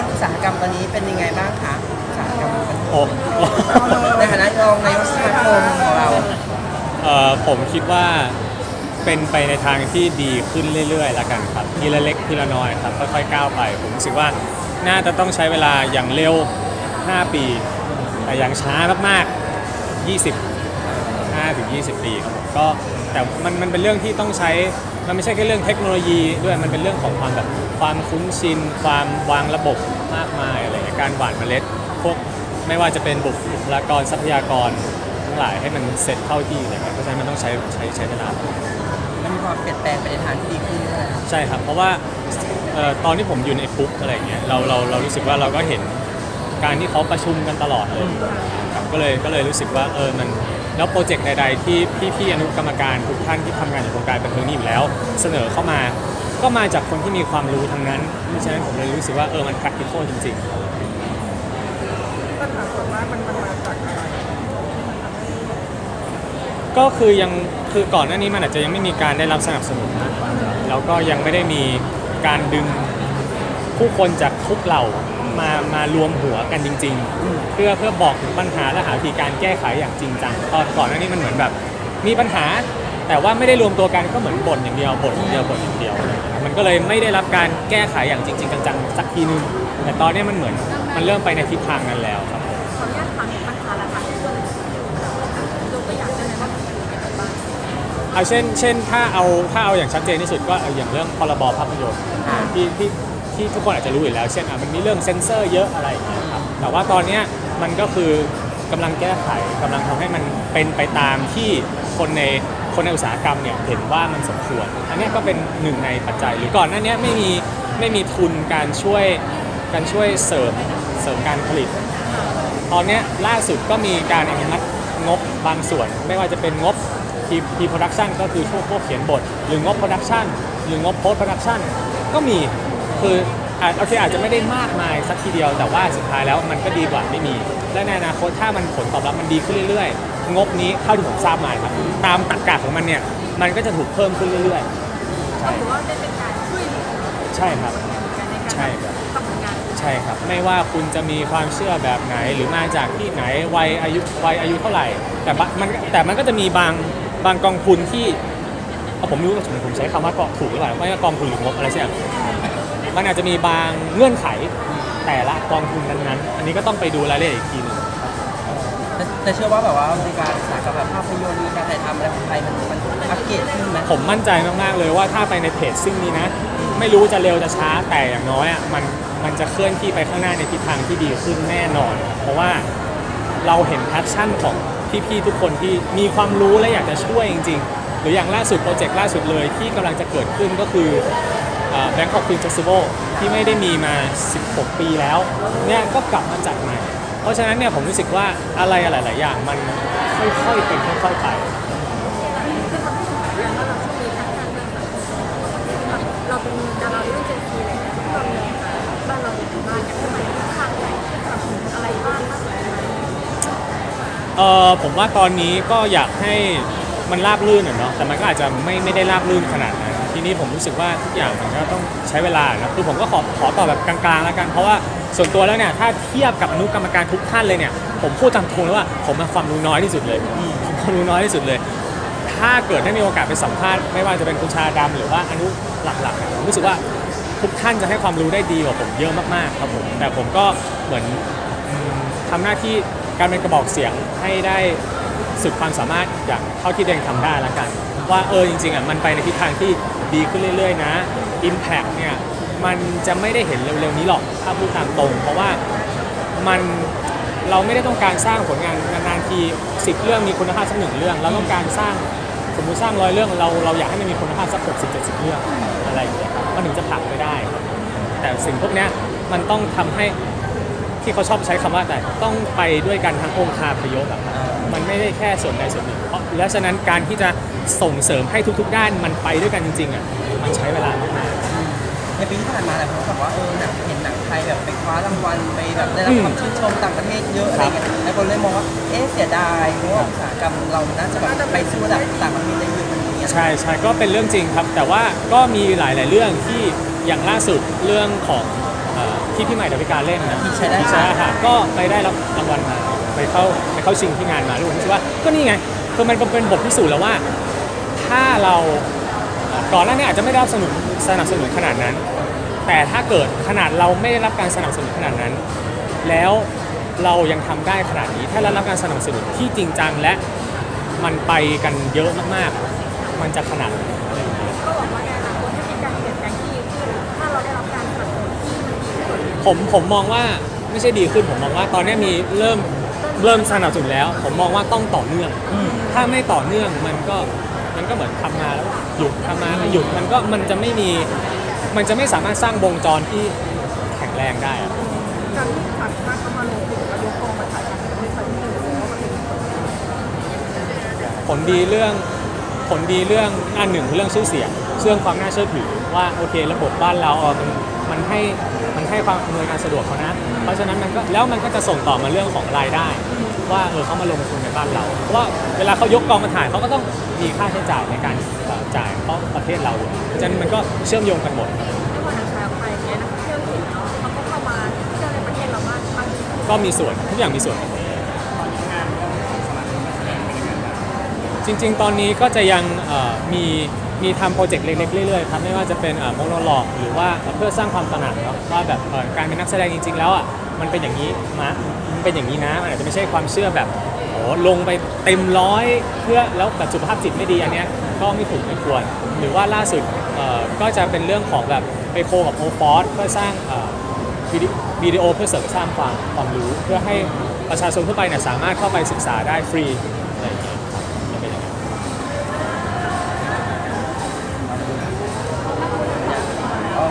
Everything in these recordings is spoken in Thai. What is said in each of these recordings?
อนนี้เป็นยังไงบ้างคะอุตสาหกรรมบันเทิงโอ้ในฐานะรองนายกสมาคมของเรา เอ่อผมคิดว่าเป็นไปในทางที่ดีขึ้นเรื่อยๆละกันครับทีละเล็กทีละน้อยครับค่อยๆก้าวไป ผมรู้สึกว่าน่าจะต้องใช้เวลาอย่างเร็ว 5 ปี แต่อย่างช้ามากๆ 20 5ถึง20 ปีครับผมก็แต่มันมันเป็นเรื่องที่ต้องใช้ มันไม่ใช่แค่เรื่องเทคโนโลยีด้วยมันเป็นเรื่องของความแบบความคุ้นชิน ความวางระบบมากมายอะไรเงี้ยการหว่านเมล็ดพวกไม่ว่าจะเป็นบุคลากรทรัพยากรทั้งหลายให้มันเสร็จเข้าที่อะไรเงี้ยเพราะฉะนั้นมันต้องใช้ใช้ใช้เวลา มันมีความเปลี่ยนแปลงไปในทางที่ดีขึ้นด้วยใช่ครับ เพราะว่าเอ่อตอนที่ผมอยู่ในคุกอะไรอย่างเงี้ยเราเราเรารู้สึกว่าเราก็เห็นการที่เขาประชุมกันตลอดเลยครับก็เลยก็เลยรู้สึกว่าเออมัน แล้วโปรเจกต์ใดๆที่พี่พี่ๆอนุกรรมการทุกท่านที่ทำงานอยู่วงการบันเทิงนี่อยู่แล้ว เสนอเข้ามา ก็มาจากคนที่มีความรู้ทั้งนั้นเพราะฉะนั้นผมเลยรู้สึกว่าเออมัน practical จริง ๆ ปัญหาส่วนมากมันมันมาจากอะไรก็คือยังคือก่อนหน้านี้มันอาจจะยังไม่มีการได้รับสนับสนุนนะแล้วก็ยังไม่ได้มีการดึงผู้คนจากทุกเหล่า มามารวมหัวกันจริง ๆ เพื่อเพื่อบอกถึงปัญหาและหาวิธีการแก้ไขอย่างจริงจังตอนก่อนหน้านี้มันเหมือนแบบ มีปัญหา แต่ว่าไม่ได้รวมตัวกันก็เหมือนบ่นอย่างเดียวบ่นอย่างเดียวบ่นอย่างเดียว มันก็เลยไม่ได้รับการแก้ไขอย่างจริง ๆ จังๆสักทีนึงแต่ตอนนี้มันเหมือนมันเริ่มไปในทิศทางนั้นแล้วครับขออนุญาตถามถึงปัญหาละค่ะที่ตัวยกตัวอย่างได้ไหมว่าเป็นยังไงบ้างเอาเช่นเช่นถ้าเอาถ้าเอาอย่างชัดเจนที่สุดก็เอาอย่างเรื่องพรบภาพยนตร์ที่ที่ ที่ทุกคนอาจจะรู้อยู่แล้ว เช่นอะมันมีเรื่องเซ็นเซอร์เยอะอะไรอย่างเงี้ยครับแต่ว่าตอนเนี้ยมันก็คือกำลังแก้ไขกำลังทำให้มันเป็นไปตามที่คนในคนในอุตสาหกรรมเนี่ยเห็นว่ามันสมควร อันเนี้ยก็เป็นหนึ่งในปัจจัย หรือก่อนหน้าเนี้ยไม่มีไม่มีทุนการช่วยการช่วยเสริมเสริมการผลิต ตอนเนี้ยล่าสุดก็มีการอนุมัติงบบางส่วน ไม่ว่าจะเป็นงบทีทีโปรดักชันก็คือช่วงพวกเขียนบท หรืองบโปรดักชันหรืองบโพสโปรดักชันก็มี คืออาจโอเคอาจจะไม่ได้มากมายสักทีเดียว แต่ว่าสุดท้ายแล้วมันก็ดีกว่าไม่มี และในอนาคตถ้ามันผลตอบรับมันดีขึ้นเรื่อยๆ งบนี้เท่าที่ผมทราบมาครับ ตามตรรกะของมันเนี่ย มันก็จะถูกเพิ่มขึ้นเรื่อยๆ ใช่ถือว่าได้เป็นการช่วยเหลือใช่ครับกันในการใช่ครับ ทำงานใช่ครับ ไม่ว่าคุณจะมีความเชื่อแบบไหนหรือมาจากที่ไหนวัยอายุวัยอายุเท่าไหร่ แต่บะมันแต่มันก็จะมีบางบางกองทุนที่เอาผมไม่รู้ว่าผมผมใช้คำว่ากองถูกหรือเปล่าไม่ว่ากองทุนหรืองบอะไรสักอย่าง มันอาจจะมีบางเงื่อนไขแต่ละกองทุนนั้นๆ อันนี้ก็ต้องไปดูรายละเอียดอีกทีหนึง แต่แต่เชื่อว่าแบบว่าในการอุตสาหกรรมแบบภาพยนตร์มีการถ่ายทำอะไรของไทยมันมันอัปเกรดขึ้นไหมผมมั่นใจมาก ๆ เลยว่าถ้าไปในเพจซิ่งนี้นะ ไม่รู้จะเร็วจะช้าแต่อย่างน้อยอะมันมันจะเคลื่อนที่ไปข้างหน้าในทิศทางที่ดีขึ้นแน่นอน เพราะว่าเราเห็นแพชชั่นของพี่ๆทุกคนที่มีความรู้และอยากจะช่วยจริง ๆ หรืออย่างล่าสุดโปรเจกต์ล่าสุดเลยที่กำลังจะเกิดขึ้นก็คือ แบงคอกฟิล์มเฟสติวัลที่ไม่ได้มีมา 16 ปีแล้วเนี่ยก็กลับมาจัดใหม่ เพราะฉะนั้นเนี่ยผมรู้สึกว่าอะไรหลาย ๆ อย่างมันค่อยๆเป็นค่อยๆไปคือทำให้สมัยเรียนว่าเราช่วงนี้ทั้งการเมืองสังคมเราเป็นดาราเรื่องเจนซีอะไรเงี้ยตอนนี้บ้านเราเป็นบ้านอยากให้มันทางไหนสนับสนุนอะไรบ้างมากกว่านี้เออผมว่าตอนนี้ก็อยากให้มันราบรื่นอะเนาะแต่มันก็อาจจะไม่ไม่ได้ราบรื่นขนาดนั้น ทีนี้ผมรู้สึกว่าทุกอย่างมันก็ต้องใช้เวลานะคือผมก็ขอขอตอบแบบกลางๆแล้วกัน เพราะว่าส่วนตัวแล้วเนี่ยถ้าเทียบกับอนุกรรมการทุกท่านเลยเนี่ยผมพูดตามตรงเลยว่าผมมีความรู้น้อยที่สุดเลยผมความรู้น้อยที่สุดเลย ถ้าเกิดได้มีโอกาสไปสัมภาษณ์ไม่ว่าจะเป็นคุณชาดำหรือว่าอนุหลักๆเนี่ยผมรู้สึกว่าทุกท่านจะให้ความรู้ได้ดีกว่าผมเยอะมากๆครับผมแต่ผมก็เหมือนทำหน้าที่ การเป็นกระบอกเสียงให้ได้สุดความสามารถอย่างเท่าที่เองทำได้ละกัน ว่าเออจริงๆอะมันไปในทิศทางที่ดีขึ้นเรื่อย ๆ นะ Impact เนี่ยมันจะไม่ได้เห็นเร็วๆนี้หรอกถ้าพูดตามตรง เพราะว่ามันเราไม่ได้ต้องการสร้างผลงานนานๆทีสิบเรื่องมีคุณภาพสักหนึ่งเรื่องเราต้องการสร้างสมมุติสร้างร้อยเรื่องเราเราอยากให้มันมีคุณภาพสักหกสิบเจ็ดสิบเรื่องอะไรอย่างเงี้ยครับมันถึงจะผลักไปได้ แต่สิ่งพวกนี้มันต้องทำให้ ที่เขาชอบใช้คำว่าแต่ต้องไปด้วยกันทั้งองค์คาพยพอะครับมันไม่ได้แค่ส่วนใดส่วนหนึ่งเพราะและฉะนั้นการที่จะส่งเสริมให้ทุก ๆ ด้านมันไปด้วยกันจริงๆอะมันใช้เวลามากในปีที่ผ่านมาหลายคนก็บอกว่าเออหนังเห็นหนังไทยแบบไปคว้ารางวัลไปแบบได้รับความชื่นชมต่างประเทศเยอะอะไรเงี้ยหลายคนเลยมองว่าเอ๊ะเสียดายเพราะว่าอุตสาหกรรมเราน่าจะแบบไปสู้ระดับต่างประเทศได้เยอะกว่านี้อะไรๆใช่ใช่ก็เป็นเรื่องจริงครับ แต่ว่าก็มีหลาย ๆ เรื่องที่อย่างล่าสุดเรื่องของเอ่อ ที่พี่ใหม่ดาวิกาเล่นนะใช้ได้ ใช่ค่ะก็ไปได้รับรางวัลมาไปเข้าไปเข้าชิงที่งานมาแล้วผมรู้สึกว่าก็นี่ไงคือมันเป็นบทพิสูจน์แล้วว่า ถ้าเราเอ่อก่อนหน้านี้อาจจะไม่ได้รับสนุนสนับสนุนขนาดนั้น แต่ถ้าเกิดขนาดเราไม่ได้รับการสนับสนุนขนาดนั้น แล้วเรายังทำได้ขนาดนี้ ถ้าเรารับการสนับสนุนที่จริงจังและมันไปกันเยอะมากๆ มันจะขนาดไหน ผมผมมองว่าไม่ใช่ดีขึ้นผมมองว่าตอนนี้มีเริ่มเริ่มสนับสนุนแล้ว ผมมองว่าต้องต่อเนื่องอืมถ้าไม่ต่อเนื่องมันก็มันก็เหมือนทำมาแล้วหยุดทำมาแล้วหยุดมันก็มันจะไม่มีมันจะไม่สามารถสร้างวงจรที่แข็งแรงได้อะการที่ต่างชาติเข้ามาลงทุนแล้วยกกองมาถ่ายทำในประเทศไทยนี่ถือว่ามันเป็นผลดีผลดีเรื่องผลดีเรื่องอันหนึ่งคือเรื่องชื่อเสียงเรื่องความน่าเชื่อถือว่าโอเคระบบบ้านเราเออมันมันให้มัน ให้ความอำนวยการสะดวกเขานะ เพราะฉะนั้นมันก็แล้วมันก็จะส่งต่อมาเรื่องของรายได้ ว่าเออเขามาลงทุนในบ้านเรา เพราะว่าเวลาเขายกกองมาถ่ายเขาก็ต้องมีค่าใช้จ่ายในการเอ่อจ่ายเพราะประเทศเราอยู่เพราะฉะนั้นมันก็เชื่อมโยงกันหมด ไม่ว่าหนังชายออกไปอย่างเงี้ยนักท่องเที่ยวเห็นเนาะเขาก็เข้ามาเที่ยวในประเทศเรามากมากขึ้นก็มีส่วนทุกอย่างมีส่วนจริง ๆ ตอนนี้ก็จะยังเอ่อมี มีทำโปรเจกต์เล็กๆเรื่อยๆครับไม่ว่าจะเป็นโมโนล็อกหรือว่าเพื่อสร้างความตระหนักเนาะว่าแบบเอ่อการเป็นนักแสดงจริง ๆ แล้วอะมันเป็นอย่างนี้มามันเป็นอย่างนี้นะมันอาจจะไม่ใช่ความเชื่อแบบโอ้ลงไปเต็มร้อยเพื่อแล้วแบบสุขภาพจิตไม่ดีอันเนี้ยก็ไม่ถูกไม่ควร หรือว่าล่าสุดเอ่อก็จะเป็นเรื่องของแบบไปโคกับโอฟอสเพื่อสร้างเอ่อ วิดีวิดีโอเพื่อเสริมสร้างความความรู้ เพื่อให้ประชาชนทั่วไปเนี่ยสามารถเข้าไปศึกษาได้ฟรีอะไรอย่างเงี้ย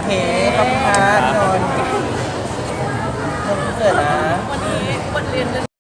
เคขอบคุณค่ะนนท์นนเกิดนะ วันนี้วันเรียนเรื่อง